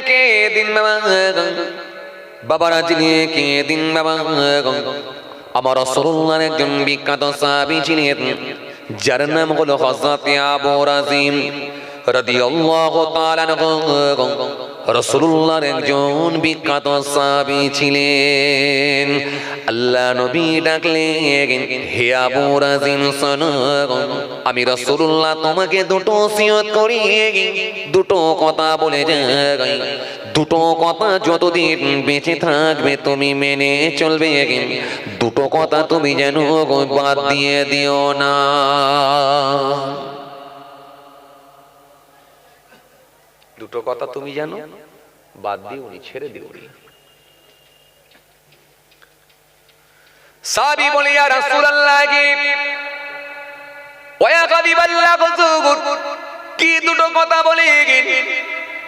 কে দিন বাবা বাবারা যিনি কে দিন বাবা আমার রসুল্লাহর একজন বিখ্যাত সাহাবী ছিলেন, যার নাম হলো হজরত আবু রাজিম রাদিয়াল্লাহু তাআলা রসুল্লাহর একজন বিখ্যাত সাহাবী ছিলেন। আল্লাহ নবী ডাকলেন, হে আবু রাজিম আমি রসুল্লাহ তোমাকে দুটো সিয়ত করি, দুটো কথা বলে যাই। দুটো কথা যতদিন বেঁচে থাকবে তুমি মেনে চলবে, দুটো কথা তুমি যেন বাদ দিয়ে দিও না। কথা তুমি জানো? বাদ দিওনি ছেড়ে দিওনি সাবি বলে, ইয়া রাসূলুল্লাহ কি ওয়া গাদিবাল্লাহ গুজুগুর কি দুটো কথা বলে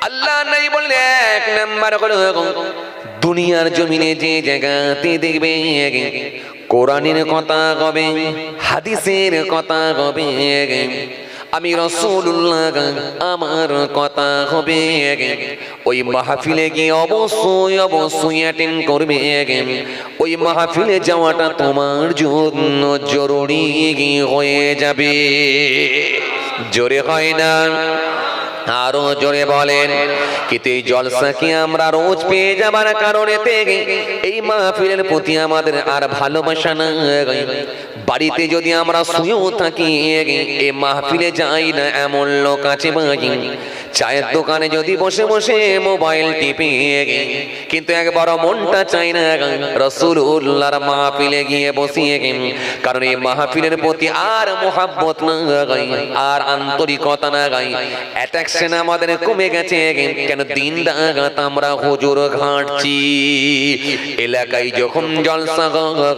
আল্লাহ নাই বললে এক নাম্বার হলো দুনিয়ার জমিনে যে জায়গাতে দেখবে, কোরআনের কথা হবে হাদিসের কথা হবে আমি রসুল্লাহ আমার কথা হবে ওই মাহফিলে গিয়ে অবশ্যই অবশ্যই অ্যাটেন্ড করবে ওই মাহফিলে যাওয়াটা তোমার জন্য জরুরি হয়ে যাবে। জোরে হয় না? আরও জোরে বলেন। কিন্তু এই জলসা কি আমরা রোজ পেয়ে যাবার কারণে এই মাহফিলের প্রতি আমাদের আর ভালোবাসা না বাড়িতে যদি আমরা শুয়েও থাকি এ মাহফিলে যাই না এমন লোক আছে বাকি চায়ের দোকানে যদি বসে বসে মোবাইল টিপে। কিন্তু একবার মনটা চাই না রসুল উল্লাহর মাহফিলে গিয়ে বসিয়ে কারণ এই মাহফিলের প্রতি আর মোহাব্বত না গাই আর আন্তরিকতা না গাই। অ্যাট্রাকশন আমাদের কমে গেছে কেন দিন রাত আমরা হুজুর ঘাঁটছি। এলাকায় যখন জলসা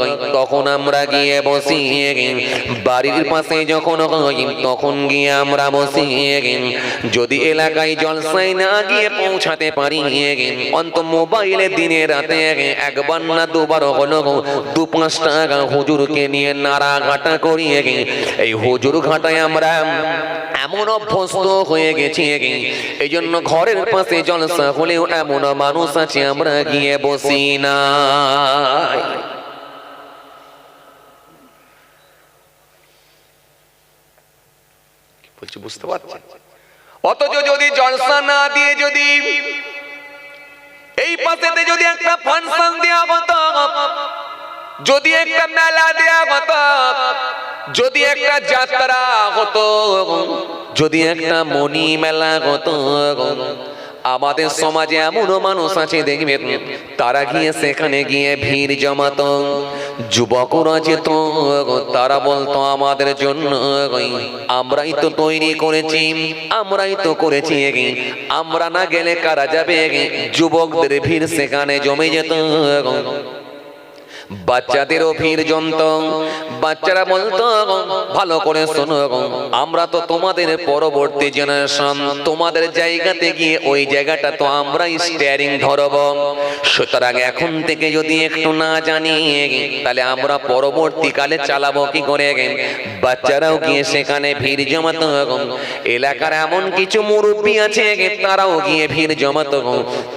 গাই তখন আমরা গিয়ে বসি। বাড়ির পাশে যখন তখন গিয়ে আমরা বসি যদি এলাকায় জলসায় না গিয়ে পৌঁছাতে পারি অন্ত মোবাইলে দিনে রাতে একবার না দুবার হলো দু পাঁচ টাকা হুজুরকে নিয়ে নাড়া ঘাটা করিয়ে এই হুজুর ঘাটায় আমরা এমন অভ্যস্ত হয়ে গেছি। এই জন্য ঘরের পাশে জলসা হলেও এমন মানুষ আছে, আমরা গিয়ে বসি না বলছি, বুঝতে পারছেন? অথচ যদি জলসা না দিয়ে যদি এই পাশেতে যদি একটা ফাংশন দেওয়া হতো, যদি একটা মেলা দেওয়া হতো, যদি একটা যাত্রা হতো, যদি একটা মণি মেলা হতো আমাদের সমাজে এমনও মানুষ আছে দেখবেন তারা গিয়ে সেখানে গিয়ে ভিড় জমাত যুবকরা যেত তারা বলতো আমাদের জন্য আমরাই তো তৈরি করেছি আমরাই তো করেছি আমরা না গেলে কারা যাবে যুবকদের ভিড় সেখানে জমে যেত। বাচ্চাদেরও ভিড় জমত বাচ্চারা বলতো, ভালো করে শোনো, আমরা তো তোমাদের পরবর্তী জেনারেশন তোমাদের জায়গাতে গিয়ে ওই জায়গাটা তো আমরাই স্টিয়ারিং ধরব। সুতরাং এখন থেকে যদি একটু না জানি, তাহলে আমরা পরবর্তীকালে চালাবো কি করে? বাচ্চারাও গিয়ে সেখানে ভিড় জমাতো। এলাকার এমন কিছু মুরব্বী আছে, তারাও গিয়ে ভিড় জমাতো।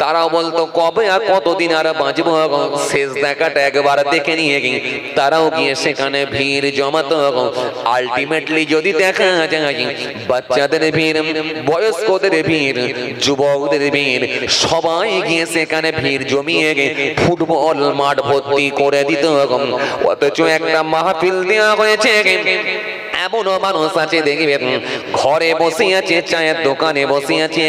তারাও বলতো, কবে আর কতদিন আর বাঁচবো? শেষ দেখাটা একবার দেখে নিয়ে তারাও গিয়ে সেখানে ভিড় জমাতো। আলটিমেটলি যদি দেখা যায়, বাচ্চাদের ভিড়, বয়স্কদের ভিড়, যুবকদের ভিড়, সবাই গিয়ে সেখানে ভিড় জমিয়ে গে ফুটবল মাঠ ভর্তি করে দিত। অথচ একটা মাহফিল দেওয়া হয়েছে। এমনও মানুষ আছে, দেখবেন, ঘরে বসে আছে, চায়ের দোকানে বসে আছে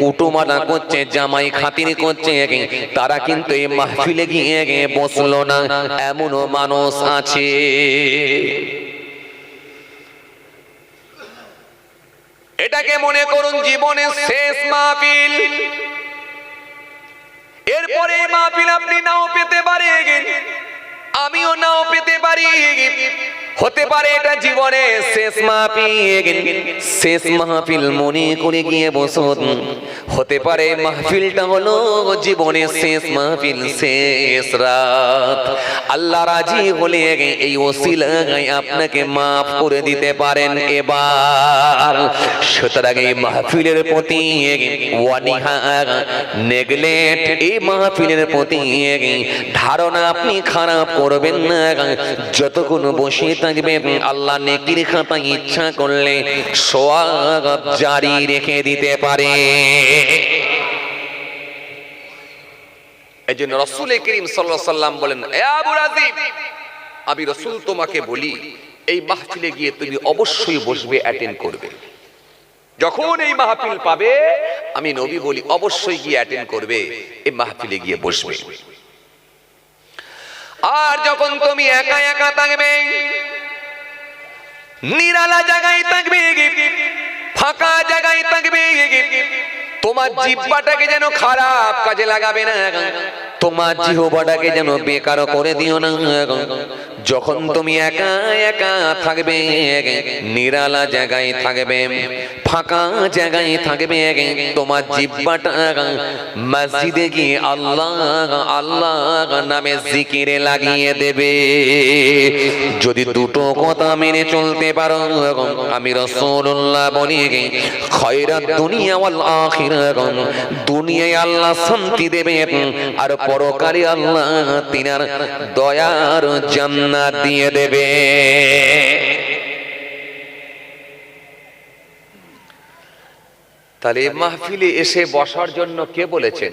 কুটুমাটা করছে, জামাই খাতির করছে তারা কিন্তু এই মাহফিলে গিয়ে বসল না। এমনও মানুষ আছে। এটাকে মনে করুন, জীবনের শেষ মাহফিল। এরপরে এই মাহফিল আপনি নাও পেতে পারেন। আমিও নাও পেতে পারি। হতে পারে এটা জীবনে শেষ মাহফিল শেষ মাহফিল মনে করে গিয়ে বসুন। হতে পারে মাহফিলটা হলো জীবনের শেষ মাহফিল, শেষ রাত। আল্লাহ রাজি হলে এই ওসিলায় আপনাকে মাফ করে দিতে পারেন এবার। সুতরাং এই মাহফিলের প্রতি ওয়ানিহা নেগলেট এই মাহফিলের প্রতি ধারণা আপনি খারাপ করবেন না। যতক্ষণ বসে থাকবেন আল্লাহ নেকির খাতা ইচ্ছা করলে সোয়াগ জারি রেখে দিতে পারে। এই জন্য রসুল করিম সাল্লাহ সাল্লাম বলেন "এ আবু রাজিব, আমি রসুল তোমাকে বলি এই মাহফিলে গিয়ে তুমি অবশ্যই বসবে অ্যাটেন্ড করবে। যখন এই মাহফিল পাবে আমি নবী বলি অবশ্যই গিয়ে অ্যাটেন্ড করবে এই মাহফিলে গিয়ে বসবে। আর যখন তুমি একা একা থাকবে নিরালা জায়গায় থাকবে ফাঁকা জায়গায় থাকবে তোমার জিব্বাটাকে যেন খারাপ কাজে লাগাবে না। তোমার জিহবাটাকে যেন বেকার করে দিও না। যখন তুমি একা একা থাকবে, নিরালা জায়গায় থাকবে, ফাঁকা জায়গায় থাকবে, তোমার জিব্বাটা মসজিদে গিয়ে আল্লাহ আল্লাহ নামে জিকিরে লাগিয়ে দেবে। যদি দুটো কথা মেনে চলতে পারো, আমি রসুল্লাহ বলি, খয়রাত দুনিয়া ওয়াল আখিরাত, দুনিয়ায় আল্লাহ শান্তি দেবে আর পরকালে আল্লাহ তিনার দয়ার জান্নাত দিয়ে দেবে। তাহলে মাহফিলে এসে বসার জন্য কে বলেছেন?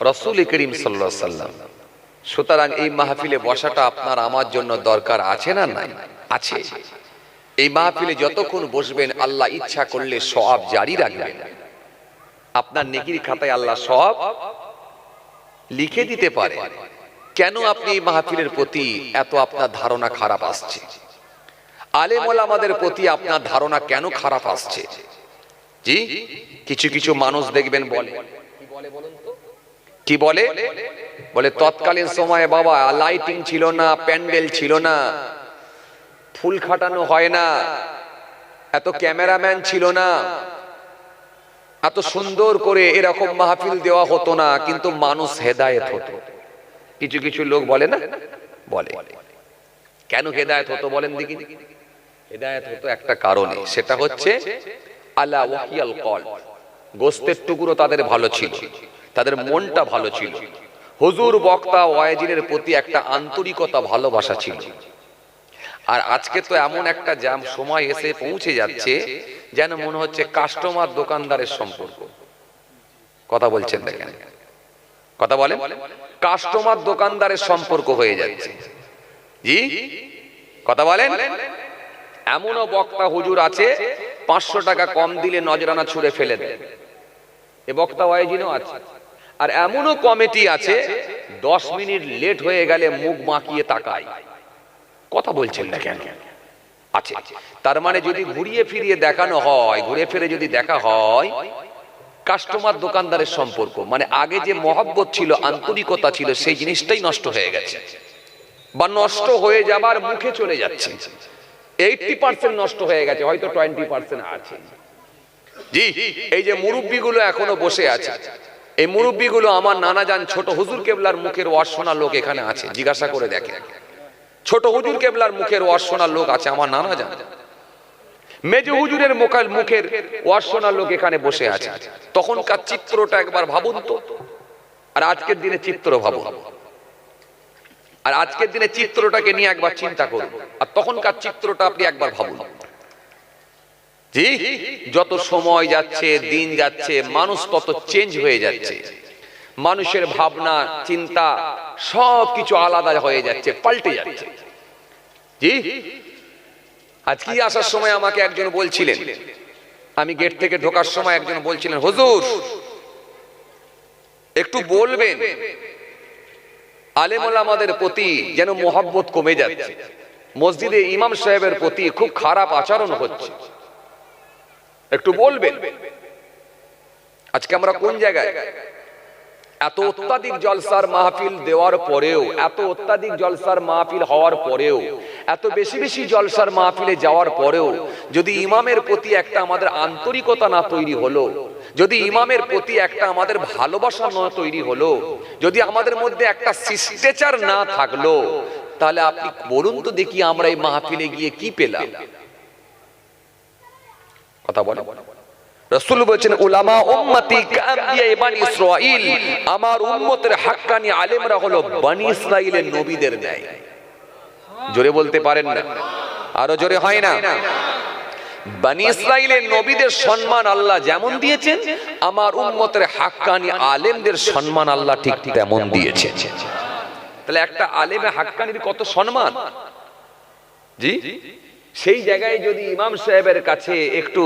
রসুল করিম সাল্লাহ সাল্লাম সুতরাং এই মাহফিলে বসাটা আপনার আমার জন্য দরকার আছে না নাই? আছে। এই মাহফিলে যতক্ষণ বসবেন, আল্লাহ ইচ্ছা করলে সব জারি রাখবেন। আপনার নেকির খাতায় আল্লাহ সব লিখে দিতে পারে। কেন আপনি এই মাহফিলের প্রতি এত আপনার ধারণা খারাপ আসছে? আলেমল আমাদের প্রতি আপনার ধারণা কেন খারাপ আসছে? জি? কিছু কিছু মানুষ দেখবেন বলে। কি বলে? বলে, তৎকালীন সময়ে বাবা লাইটিং ছিল না, প্যান্ডেল ছিল না, ফুল খাটানো হয় না, এত ক্যামেরাম্যান ছিল না, এত সুন্দর করে এরকম মাহফিল দেওয়া হতো না, কিন্তু মানুষ হেদায়েত হতো। কিছু কিছু লোক বলে না? বলে। কেন হেদায়েত হতো বলেন দেখি। হেদায়ত হতো একটা কারণে, সেটা হচ্ছে আলা ওয়াহিয়াল কল গোস্তের টুকরো তাদের ভালো ছিল, তাদের মনটা ভালো ছিল। হুজুর, বক্তা ওয়াজিনের প্রতি একটা আন্তরিকতা, ভালোবাসা ছিল। আর আজকে তো এমন একটা জাম সময় এসে পৌঁছে যাচ্ছে, যেন মনে হচ্ছে কাস্টমার দোকানদারের সম্পর্ক। কথা বলছেন দেখেন কথা বলেন কাস্টমার দোকানদারের সম্পর্ক হয়ে যাচ্ছে। জি? কথা বলেন? এমনও বক্তা হুজুর আছে, পাঁচশো টাকা কম দিলে নজরানা ছুঁড়ে ফেলে দেয়। এ বক্তা ওয়াইজিনও আছে। আর এমনও কমিটি আছে, দশ মিনিট লেট হয়ে গেলে মুখ মাখিয়ে তাকায়। কথা বলছেন না কেন? আছে তার মানে যদি ঘুরিয়ে ফিরিয়ে দেখানো হয়, ঘুরে ফিরে যদি দেখা হয় কাস্টমার দোকানদারের সম্পর্ক। মানে আগে যে মহব্বত ছিল, আন্তরিকতা ছিল, সেই জিনিসটাই নষ্ট হয়ে গেছে। বা নষ্ট হয়ে যাবার মুখে চলে যাচ্ছে। এইটটি পার্সেন্ট নষ্ট হয়ে গেছে, হয়তো টোয়েন্টি পার্সেন্ট আছে। জি, এই যে মুরব্বীগুলো এখনও বসে আছে। এই মুরব্বীগুলো আমার নানা যান ছোট হুজুর কেবলার মুখের ওয়াজ লোক এখানে আছে, জিজ্ঞাসা করে দেখে। ছোট হুজুর কেবলার মুখের ওয়াজ লোক আছে, আমার নানা যান মেজু হুজুরের মোকাল মুখের ওয়াজ শোনার লোক এখানে বসে আছে। তখনকার চিত্রটা একবার ভাবুন তো। আর আজকের দিনে চিত্র ভাবুন। আর আজকের দিনে চিত্রটাকে নিয়ে একবার চিন্তা করুন। আর তখনকার চিত্রটা আপনি একবার ভাবুন। জি, যত সময় যাচ্ছে, দিন যাচ্ছে, মানুষ তত চেঞ্জ হয়ে যাচ্ছে। মানুষের ভাবনা, চিন্তা সব কিছু আলাদা হয়ে যাচ্ছে, পাল্টে যাচ্ছে। জি আজকে আসার সময় আমাকে একজন বলছিলেন। আমি গেট থেকে ঢোকার সময় একজন বলছিলেন, হুজুর, একটু বলবেন। আলেমুল আমাদের প্রতি যেন মোহাব্বত কমে যাচ্ছে। মসজিদে ইমাম সাহেবের প্রতি খুব খারাপ আচরণ হচ্ছে। একটু বলবেন। আজকে আমরা কোন জায়গায়? এত অত্যাধিক জলসার মাহফিল দেওয়ার পরেও, এত অত্যাধিক জলসার মাহফিল হওয়ার পরেও এত বেশি বেশি জলসার মাহফিলে যাওয়ার পরেও যদি ইমামের প্রতি একটা আমাদের আন্তরিকতা না তৈরি হলো, যদি ইমামের প্রতি একটা আমাদের ভালোবাসা না তৈরি হলো, যদি আমাদের মধ্যে একটা শিষ্টাচার না থাকল, তাহলে আপনি বলুন তো দেখি আমরা এই মাহফিলে গিয়ে কি পেলাম। কথা বলে রসুল বলছেন, উলামা উম্মতি কামবিয়া বানি ইসরাইল আমার উম্মতের হাক্কানি আলেমরা হলো বানি ইসরাইলের নবীদের ন্যায়। জোরে বলতে পারেন না। আরও জোরে হয় না। বানি ইসরাইলের নবীদের সম্মান আল্লাহ যেমন দিয়েছেন, আমার উম্মতের হাক্কানি আলেমদের সম্মান আল্লাহ ঠিক তেমন দিয়েছেন। তাহলে একটা আলেমে হাক্কানির কত সম্মান? জি? সেই জায়গায় যদি ইমাম সাহেবের কাছে একটু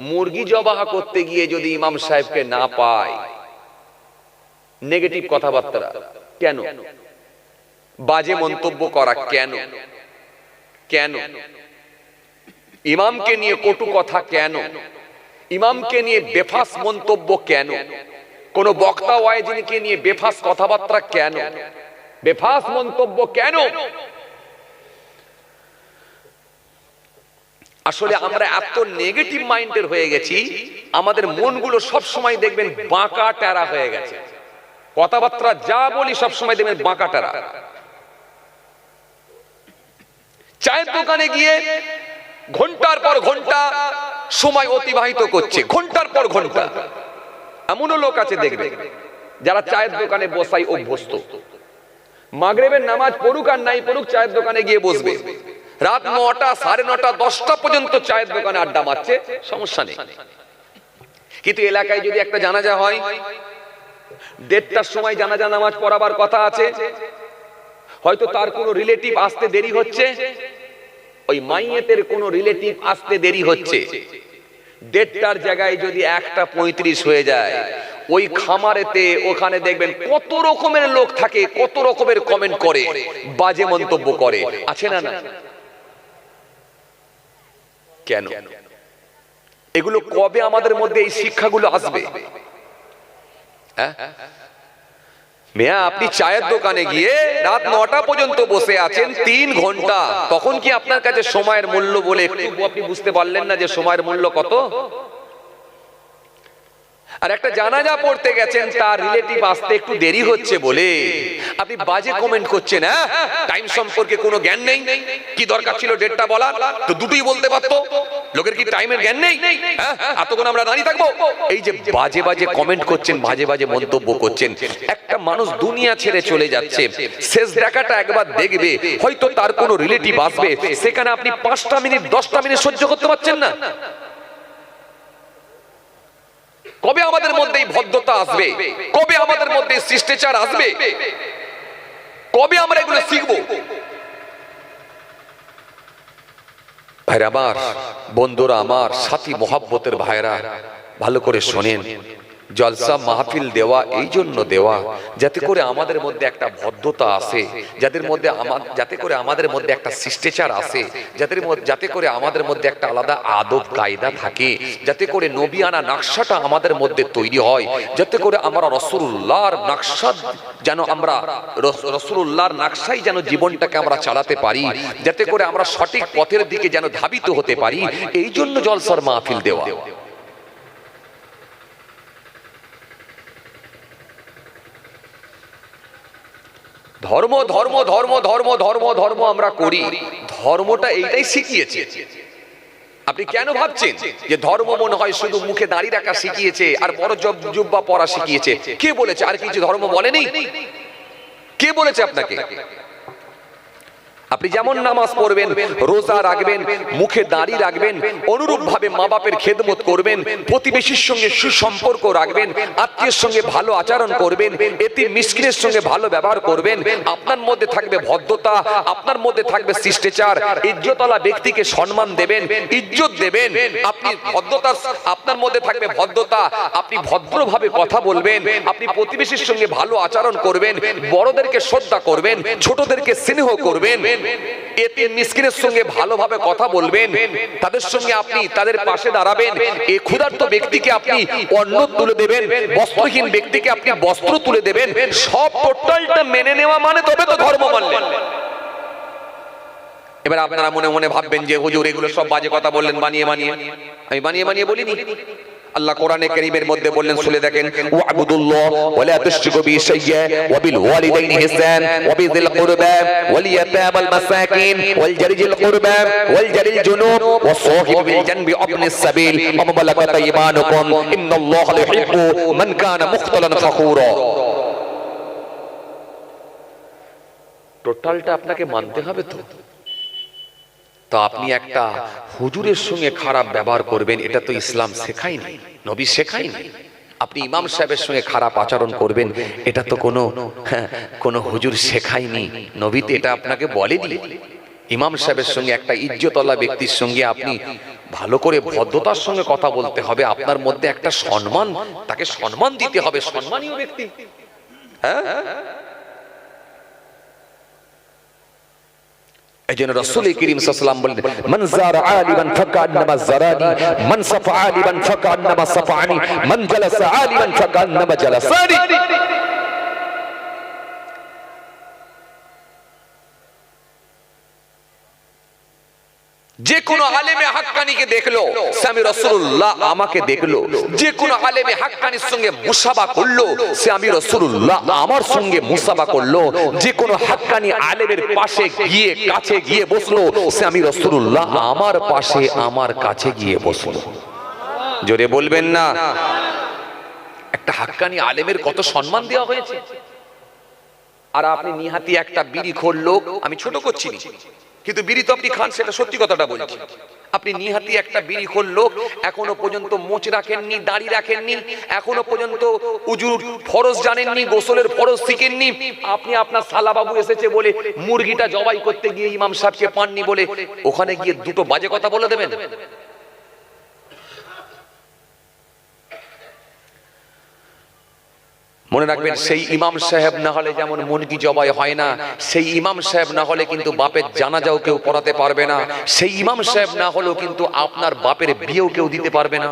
মুরগি জবাহ করতে গিয়ে যদি ইমাম সাহেবকে না পায়, নেগেটিভ কথাবার্তা, কেন? বাজে মন্তব্য করা কেন? কেন? ইমামকে নিয়ে কটু কথা কেন? ইমামকে নিয়ে বেফাস মন্তব্য কেন? কোন বক্তা ওয়াইজিনকে নিয়ে বেফাস কথাবার্তা কেন? বেফাস মন্তব্য কেন? আসলে আমরা এত নেগেটিভ মাইন্ডের হয়ে গেছি, আমাদের মনগুলো সব সময় দেখবেন বাঁকা টেরা হয়ে গেছে। কথাবার্তা যা বলি সব সময় দেখবেন বাঁকা টেরা। চায়ের দোকানে গিয়ে ঘণ্টার পর ঘণ্টা সময় অতিবাহিত করছে। ঘণ্টার পর ঘণ্টা। এমনও লোক আছে দেখবে, যারা চায়ের দোকানে বসাই অভ্যস্ত। মাগরেবের নামাজ পড়ুক আর নাই পড়ুক, চায়ের দোকানে গিয়ে বসবে। রাত নটা, সাড়ে নটা, দশটা পর্যন্ত চায়ের দোকানে আড্ডা মারছে, সমস্যা নেই। কিন্তু এলাকায় যদি একটা জানাজা হয়, দেড়টার সময় জানাজা নামাজ পড়াবার কথা আছে হয়তো তার কোনো রিলেটিভ আসতে দেরি হচ্ছে। ওই মাইয়েতের কোনো রিলেটিভ আসতে দেরি হচ্ছে। দেড়টার জায়গায় যদি একটা পঁয়ত্রিশ হয়ে যায়, ওই খামারেতে ওখানে দেখবেন কত রকমের লোক থাকে, কত রকমের কমেন্ট করে, বাজে মন্তব্য করে। আছে না না কেন? এগুলো কবে আমাদের মধ্যে এই শিক্ষাগুলো আসবে? হ্যাঁ? মেয়া, আপনি চায়ের দোকানে গিয়ে রাত নটা পর্যন্ত বসে আছেন, তিন ঘণ্টা। তখন কি আপনার কাছে সময়ের মূল্য বলে আপনি বুঝতে পারলেন না যে সময়ের মূল্য কত? আর একটা জানাজা পড়তে গেছেন, তার রিলেটিভ আসতে একটু দেরি হচ্ছে বলে। আপনি বাজে কমেন্ট করছেন হ্যাঁ? টাইম সম্পর্কে কোনো জ্ঞান নেই। কি দরকার ছিল ডেটটা বলার? তো দুটোই বলতে পারতো। লোকের কি টাইমের জ্ঞান নেই? হ্যাঁ? এতক্ষণ আমরা দাঁড়িয়ে থাকব? এই যে বাজে বাজে কমেন্ট করছেন, বাজে বাজে মন্তব্য করছেন, একটা মানুষ দুনিয়া ছেড়ে চলে যাচ্ছে। শেষ দেখাটা একবার দেখবে, হয়তো তার কোনো রিলেটিভ আসবে, সেখানে আপনি পাঁচটা মিনিট, দশটা মিনিট সহ্য করতে পারছেন না। কবে আমাদের মধ্যে এই ভদ্রতা আসবে? কবে আমাদের মধ্যে শিষ্টাচার আসবে? কবে আমরা এগুলো শিখব? ভাইরা আমার, বন্ধুরা আমার, সাথী মহাব্বতের ভাইরা, ভালো করে শোনেন। জলসা মাহফিল দেওয়া এই জন্য দেওয়া যাতে করে আমাদের মধ্যে একটা ভদ্রতা আসে যাদের মধ্যে যাতে করে আমাদের মধ্যে একটা শিষ্টাচার আসে যাতে যাতে করে আমাদের মধ্যে একটা আলাদা আদব কায়দা থাকে যাতে করে নবিয়ানা নকশাটা আমাদের মধ্যে তৈরি হয় যাতে করে আমরা রসুল্লাহর নকশা যেন আমরা রস- রসুল্লাহর নকশাই যেন জীবনটাকে আমরা চালাতে পারি যাতে করে আমরা সঠিক পথের দিকে যেন ধাবিত হতে পারি এই জন্য জলসার মাহফিল দেওয়া। ধর্ম ধর্ম ধর্ম ধর্ম ধর্ম ধর্ম আমরা করি। ধর্মটা এইটাই শিখিয়েছে। আপনি কেন ভাবছেন যে ধর্ম মনে হয় শুধু মুখে দাঁড়িয়ে রাখা শিখিয়েছে আর বড় জব জুব্বা পড়া শিখিয়েছে? কে বলেছে? আর কিছু ধর্ম বলেনি? কে বলেছে আপনাকে? আপনি যেমন নামাজ পড়বেন, রোজা রাখবেন, মুখে দাড়ি রাখবেন অনুরূপ ভাবে মা বাপের খেদমত করবেন, প্রতিবেশীর সঙ্গে সুসম্পর্ক রাখবেন, আত্মীয়ের সঙ্গে ভালো আচরণ করবেন এতে মিসকিনের সঙ্গে ভালো ব্যবহার করবেন, আপনার মধ্যে থাকবে ভদ্রতা, আপনার মধ্যে থাকবে শিষ্টাচার ইজ্জতলা ব্যক্তিকে সম্মান দেবেন, ইজ্জত দেবেন, আপনি ভদ্রতা, আপনার মধ্যে থাকবে ভদ্রতা, আপনি ভদ্রভাবে কথা বলবেন, আপনি প্রতিবেশীর সঙ্গে ভালো আচরণ করবেন, বড়দেরকে শ্রদ্ধা করবেন, ছোটদেরকে স্নেহ করবেন এতে সঙ্গে ভালোভাবে কথা বলবেন, তাদের সঙ্গে আপনি তাদের পাশে দাঁড়াবেন ব্যক্তিকে আপনি তুলে দেবেন, বস্ত্রহীন ব্যক্তিকে আপনি বস্ত্র তুলে দেবেন, সব মেনে নেওয়া মানে তবে তো ধর্ম মানলেন। এবার আপনারা মনে মনে ভাববেন যে হুজুর, এগুলো সব বাজে কথা বললেন, বানিয়ে বানিয়ে। আমি বানিয়ে বানিয়ে বলিনি। আল্লাহ কোরআনে কারীমের মধ্যে বললেন, শুনে দেখেন, ওয়াবুদুল্লাহ ওয়ালা তুশরিকু বি শাইয়্যা ওয়া বিল ওয়ালিদাইনি ইহসান ওয়া বিযিল কুরবা ওয়াল ইয়াতামা মাসাকিন ওয়াল জারিজিল কুরবা ওয়াল জারিল জুনুব ওয়াস সাহিব বিল জানবি ইবনিস সাবিল ওয়া মালাকাত আইমানুকুম ইন্নাল্লাহা ইউহিব্বু মান কানা মুখতালান ফাখুরা. টোটালটা আপনাকে মানতে হবে তো? তো আপনি একটা হুজুরের সঙ্গে খারাপ ব্যবহার করবেন এটা তো ইসলাম শেখায়নি নবী শেখায়নি। আপনি ইমাম সাহেবের সঙ্গে খারাপ আচরণ করবেন এটা তো কোনো হ্যাঁ, কোনো হুজুর শেখায়নি নবীতে এটা আপনাকে বলেনি। ইমাম সাহেবের সঙ্গে একটা ইজ্জতলা ব্যক্তির সঙ্গে আপনি ভালো করে ভদ্রতার সঙ্গে কথা বলতে হবে আপনার মধ্যে একটা সম্মান তাকে সম্মান দিতে হবে সম্মানীয় ব্যক্তি। হ্যাঁ? এই জন্য রসুল করিম সাল্লাম বলেন মান জার আলিমান ফাকান্নামা জারানি মান সাফা আলিমান ফাকান্নামা সাফানি মান জালাসা আলিমান ফাকান্নামা জালাসানি। যে কোনো আলেমে হাক্কানিকে দেখল সে আমি রসুল্লাহ আমাকে দেখল। যে কোনো আলেমে হাক্কানির সঙ্গে মুসাবা করল সে আমি রসুল্লাহ আমার সঙ্গে মুসাবা করল। যে কোনো হাক্কানি আলেমের পাশে গিয়ে, কাছে গিয়ে বসল সে আমি রসুল্লাহ আমার পাশে, আমার কাছে গিয়ে বসল। জোরে বলবেন না। একটা হাক্কানি আলেমের কত সম্মান দেওয়া হয়েছে? আর আপনি নিহাতি একটা বিড়ি খোর লোক, আমি ছোট করছি। কিন্তু বিড়ি তো আপনি খান, সেটা সত্যি কথাটা বলছি। আপনি নিহাতি একটা বিড়ি করল এখনও পর্যন্ত মোচ রাখেননি, দাড়ি রাখেননি, এখনও পর্যন্ত উজুর ফরজ জানেননি, গোসলের ফরজ শিখেননি। আপনি আপনার সালাবাবু এসেছে বলে মুরগিটা জবাই করতে গিয়ে ইমাম সাহেবকে পাননি বলে ওখানে গিয়ে দুটো বাজে কথা বলে দেবেন? মনে রাখবেন সেই ইমাম সাহেব না হলে যেমন মুরগি জবাই হয় না সেই ইমাম সাহেব না হলে কিন্তু বাপের জানাজাও কেউ পড়াতে পারবে না। সেই ইমাম সাহেব না হলেও কিন্তু আপনার বাপের বিয়েও কেউ দিতে পারবে না।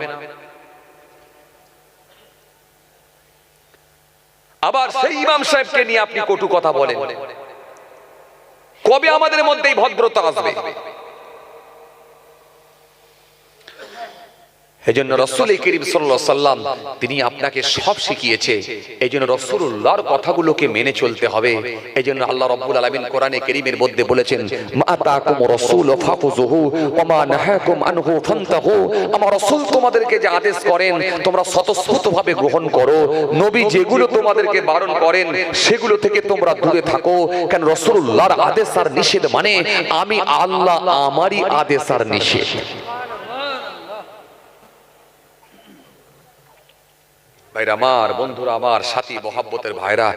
আবার সেই ইমাম সাহেবকে নিয়ে আপনি কটু কথা বলেন। কবে আমাদের মধ্যে এই ভদ্রতা আসবে? এই জন্য রসুল করিম সাল্লাম তিনি আপনাকে সব শিখিয়েছে। এই জন্য রসুল্লাহর কথাগুলোকে মেনে চলতে হবে। এই জন্য আল্লাহ রব্বুল আলমিন কোরআনে করিমের মধ্যে বলেছেন আমার রসুল তোমাদেরকে যে আদেশ করেন তোমরা স্বতঃস্ফূর্তভাবে গ্রহণ করো। নবী যেগুলো তোমাদেরকে বারণ করেন সেগুলো থেকে তোমরা দূরে থাকো। কেন রসুল্লাহর আদেশ আর নিষেধ মানে আমি আল্লাহ আমারই আদেশ আর নিষেধ। ভাইরা, আমার বন্ধুরা, আমার সাথী মহাব্বতের ভাইরা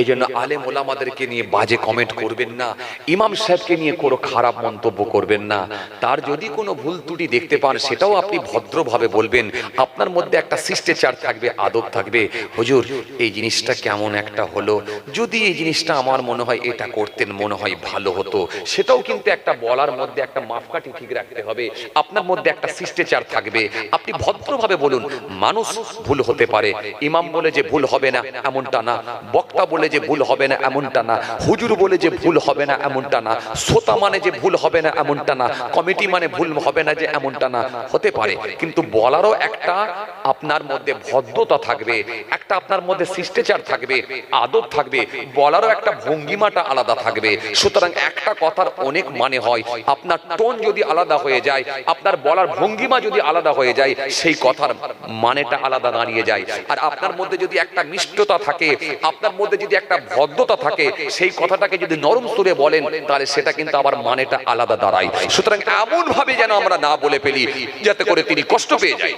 এই জন্য আলেম ওলামাদেরকে নিয়ে বাজে কমেন্ট করবেন না, ইমাম সাহেবকে নিয়ে কোনো খারাপ মন্তব্য করবেন না। তার যদি কোনো ভুল ত্রুটি দেখতে পান, সেটাও আপনি ভদ্রভাবে বলবেন। আপনার মধ্যে একটা শিষ্টাচার থাকবে, আদব থাকবে। হুজুর, এই জিনিসটা কেমন একটা হলো? যদি এই জিনিসটা আমার মনে হয় এটা করতেন, মনে হয় ভালো হতো। সেটাও কিন্তু একটা বলার মধ্যে একটা মাপকাঠি ঠিক রাখতে হবে। আপনার মধ্যে একটা শিষ্টাচার থাকবে। আপনি ভদ্রভাবে বলুন, মানুষ ভুল হতে পারে। ইমাম বলে যে ভুল হবে না, এমনটা না। বক্তা বলে যে ভুল হবে না, এমনটা না। হুজুর বলে যে ভুল হবে না, এমনটা না। শ্রোতা মানে যে ভুল হবে না, এমনটা না। কমিটি মানে ভুল হবে না যে, এমনটা না। হতে পারে, কিন্তু বলারও একটা আপনার মধ্যে ভদ্রতা থাকবে, একটা আপনার মধ্যে শিষ্টাচার থাকবে, আদব থাকবে, বলারও একটা ভঙ্গিমাটা আলাদা থাকবে। সুতরাং একটা কথার অনেক মানে হয়, আপনার টোন যদি আলাদা হয়ে যায়, আপনার বলার ভঙ্গিমা যদি আলাদা হয়ে যায়, সেই কথার মানেটা আলাদা দাঁড়িয়ে যায়। আর আপনার মধ্যে যদি একটা মিষ্টতা থাকে, আপনার মধ্যে যদি একটা ভদ্রতা থাকে, সেই কথাটাকে যদি নরম সুরে বলেন, তাহলে সেটা কিন্তু আবার মানেটা আলাদা দাঁড়ায়। সুতরাং এমন ভাবে যেন আমরা না বলে ফেলি, যাতে করে তিনি কষ্ট পেয়ে যায়।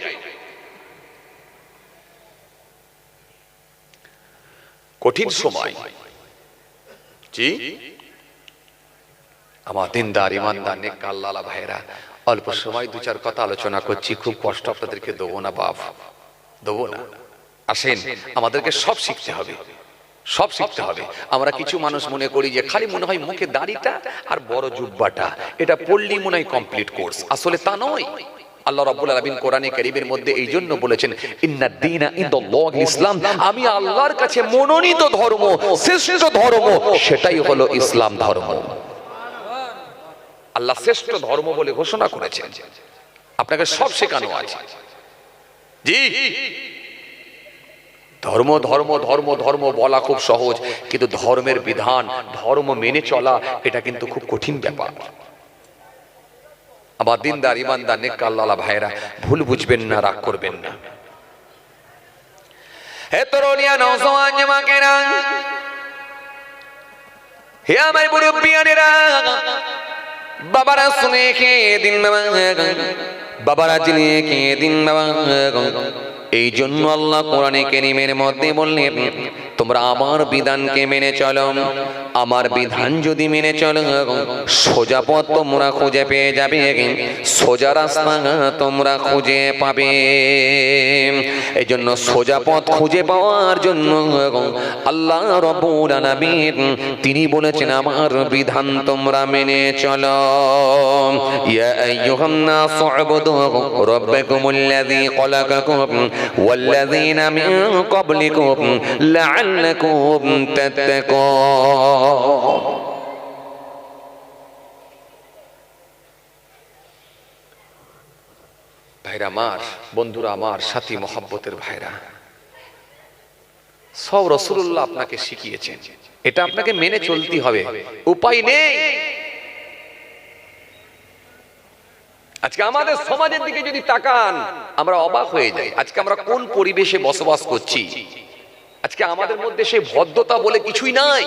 কঠিন সময়। জি? আমার দিনদার, ইমানদার নেক আল্লাহ ভাইরা অল্প সময় দু চার কথা আলোচনা করছি, খুব কষ্ট আপনাদেরকে, দেবো না বাপ। দেবো না। আসেন, আমাদেরকে সব শিখতে হবে। সব শিখতে হবে। আমরা কিছু মানুষ মনে করি যে খালি মনে হয় মুখে দাড়িটা আর বড় জুব্বাটা। এটা পড়লি মনে হয় কমপ্লিট কোর্স আসলে তা নয়। আল্লাহ রাব্বুল আলামিন কোরআনে কারীমের মধ্যে এই জন্য বলেছেন ইন্না দীনা ইনদাল্লাহিল ইসলাম। আমি আল্লাহর কাছে মনোনীত ধর্ম, শ্রেষ্ঠ ধর্ম, সেটাই হলো ইসলাম ধর্ম। আল্লাহ শ্রেষ্ঠ ধর্ম বলে ঘোষণা করেছেন। আপনাকে সব শেখানো আছে। জি। ধর্ম ধর্ম ধর্ম ধর্ম বলা খুব সহজ, কিন্তু ধর্মের বিধান, ধর্ম মেনে চলা, এটা কিন্তু খুব কঠিন ব্যাপার। আবার দিনদার, ইমানদার নেকা আল্লাহ ভাইরা ভুল বুঝবেন না, রাগ করবেন না। বাবারা শুনে খেয়ে দিন বাবা। বাবারা জেনে খেয়ে দিন বাবা। এই জন্য আল্লাহ কোরআনে কেরিমের মধ্যে বললেন তোমরা আমার বিধানকে মেনে চলো। আমার বিধান যদি মেনে চলো, সোজা পথ তোমরা খুঁজে পেয়ে যাবে। সোজা রাস্তা তোমরা খুঁজে পাবে। এই জন্য সোজা পথ খুঁজে পাওয়ার জন্য আল্লাহ আলামিন, তিনি বলেছেন, আমার বিধান তোমরা মেনে চলো। ইয়া আইয়ুহান লাআল্লাকুম তাত্তাকুন ভাইরা আমার, বন্ধুরা আমার, সাথী মহাব্বতের ভাইরা, সব রসুল্লাহ আপনাকে শিখিয়েছেন। এটা আপনাকে মেনে চলতে হবে। উপায় নেই। আজকে আমাদের সমাজের দিকে যদি তাকান, আমরা অবাক হয়ে যাই। আজকে আমরা কোন পরিবেশে বসবাস করছি? আজকে আমাদের মধ্যে সেই ভদ্রতা বলে কিছুই নাই।